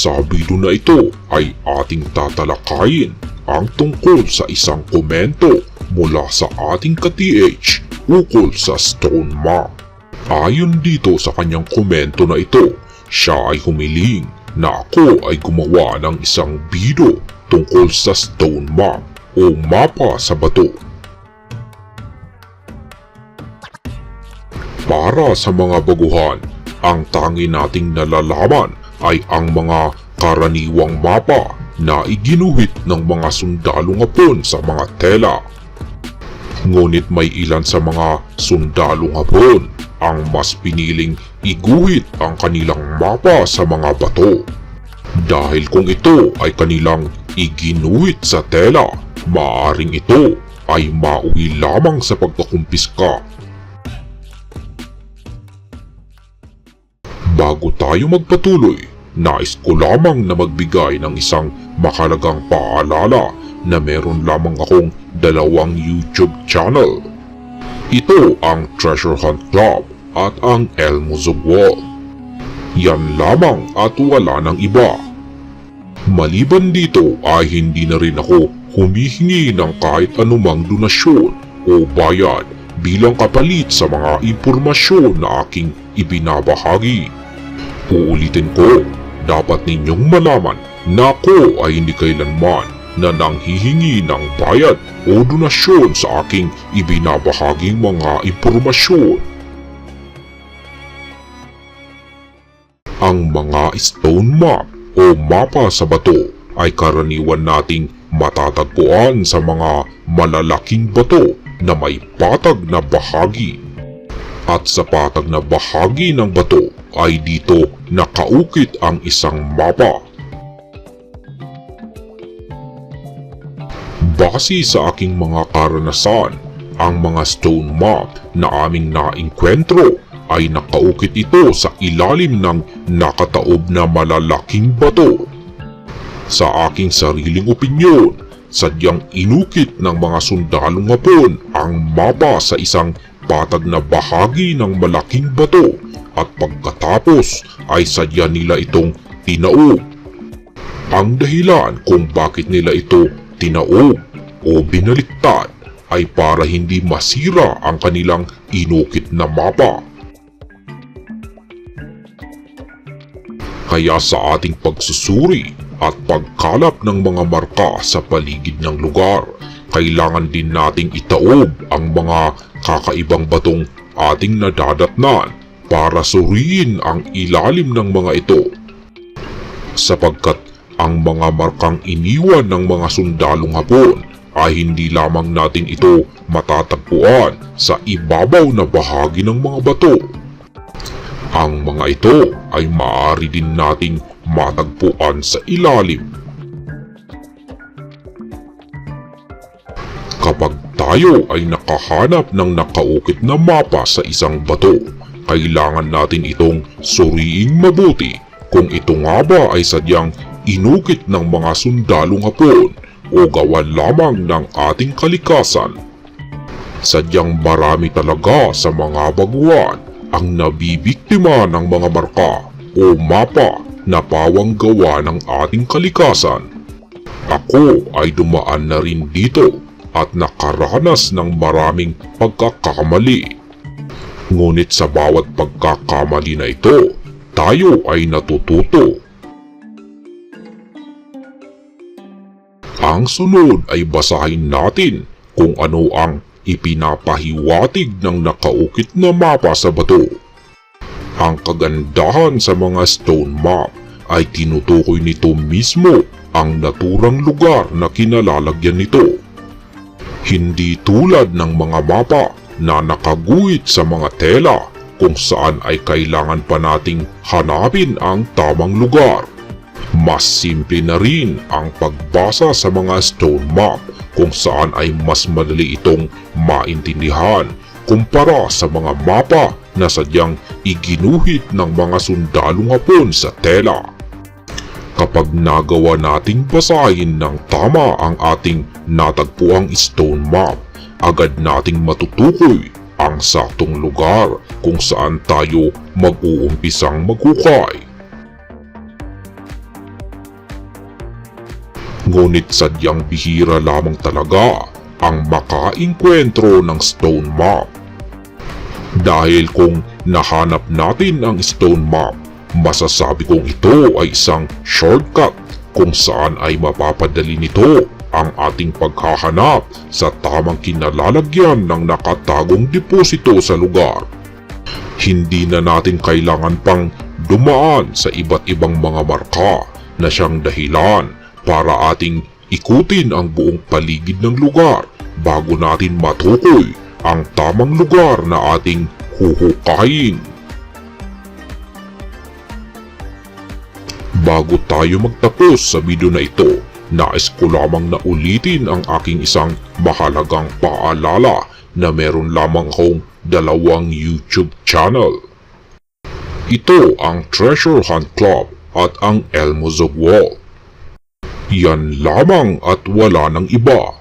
Sa video na ito ay ating tatalakayin ang tungkol sa isang komento mula sa ating ka-TH ukol sa Stone Map. Ayon dito sa kanyang komento na ito, siya ay humiling na ako ay gumawa ng isang video tungkol sa Stone Map o mapa sa bato. Para sa mga baguhan, ang tangi nating nalalaman ay ang mga karaniwang mapa na iginuhit ng mga sundalong hapon sa mga tela. Ngunit may ilan sa mga sundalong hapon ang mas piniling iguhit ang kanilang mapa sa mga bato. Dahil kung ito ay kanilang iginuhit sa tela, maaring ito ay mauwi lamang sa pagkakumpiska Bago tayo magpatuloy, nais ko lamang na magbigay ng isang makalagang paalala na meron lamang akong dalawang YouTube channel. Ito ang Treasure Hunt Club at ang Elmo Zugwal. Yan lamang at wala ng iba. Maliban dito ay hindi na rin ako humihingi ng kahit anumang donasyon o bayad bilang kapalit sa mga impormasyon na aking ibinabahagi. Uulitin ko, dapat ninyong malaman na ako ay hindi kailanman na nanghihingi ng bayad o donasyon sa aking ibinabahaging mga impormasyon. Ang mga stone map o mapa sa bato ay karaniwan nating matatagpuan sa mga malalaking bato na may patag na bahagi. At sa patag na bahagi ng bato ay dito nakaukit ang isang mapa. Base sa aking mga karanasan, ang mga stone map na aming nainkwentro ay nakaukit ito sa ilalim ng nakataob na malalaking bato. Sa aking sariling opinyon, sadyang inukit ng mga sundalong hapon ang mapa sa isang patag na bahagi ng malaking bato at pagkatapos ay sadya nila itong tinaob. Ang dahilan kung bakit nila ito tinaob o binaliktad ay para hindi masira ang kanilang inukit na mapa. Kaya sa ating pagsusuri at pagkalap ng mga marka sa paligid ng lugar, kailangan din nating itaob ang mga kakaibang batong ating nadadatnan para suriin ang ilalim ng mga ito. Sapagkat ang mga markang iniwan ng mga sundalong hapon ay hindi lamang natin ito matatagpuan sa ibabaw na bahagi ng mga bato. Ang mga ito ay maaari din nating matagpuan sa ilalim. Kapag tayo ay nakahanap ng nakaukit na mapa sa isang bato, kailangan natin itong suriing mabuti kung ito nga ba ay sadyang inukit ng mga sundalong hapon o gawan lamang ng ating kalikasan. Sadyang marami talaga sa mga baguhan ang nabibiktima ng mga marka o mapa na pawang gawa ng ating kalikasan. Ako ay dumaan na rin dito at nakaranas ng maraming pagkakamali. Ngunit sa bawat pagkakamali na ito, tayo ay natututo. Ang sunod ay basahin natin kung ano ang ipinapahiwatig ng nakaukit na mapa sa bato. Ang kagandahan sa mga stone map ay tinutukoy nito mismo ang naturang lugar na kinalalagyan nito. Hindi tulad ng mga mapa na nakaguhit sa mga tela kung saan ay kailangan pa nating hanapin ang tamang lugar. Mas simple na rin ang pagbasa sa mga stone map kung saan ay mas madali itong maintindihan kumpara sa mga mapa na sadyang iginuhit ng mga sundalong hapon sa tela. Kapag nagawa nating basahin ng tama ang ating natagpuang stone map, agad nating matutukoy ang saktong lugar kung saan tayo mag-uumpisang maghukay. Ngunit sadyang bihira lamang talaga ang makainkwentro ng stone map. Dahil kung nahanap natin ang stone map, masasabi kong ito ay isang shortcut kung saan ay mapapadali nito ang ating paghahanap sa tamang kinalalagyan ng nakatagong deposito sa lugar. Hindi na natin kailangan pang dumaan sa iba't ibang mga marka na siyang dahilan para ating ikutin ang buong paligid ng lugar bago natin matukoy ang tamang lugar na ating huhukayin. Bago tayo magtapos sa video na ito, nais ko lamang na ulitin ang aking isang mahalagang paalala na meron lamang akong dalawang YouTube channel. Ito ang Treasure Hunt Club at ang Elmo's of Wall. Yan lamang at wala ng iba.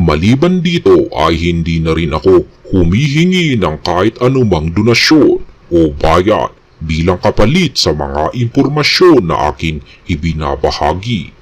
Maliban dito ay hindi na rin ako humihingi ng kahit anumang donasyon o bayad bilang kapalit sa mga impormasyon na aking ibinabahagi.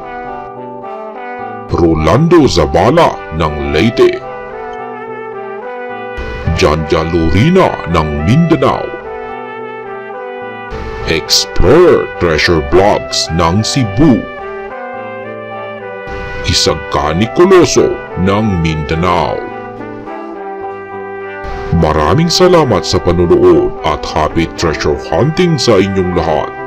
Rolando Zabala ng Leyte. Janja Lorina ng Mindanao. Explorer Treasure Vlogs ng Cebu. Isagani Coloso ng Mindanao. Maraming salamat sa panunood at happy treasure hunting sa inyong lahat.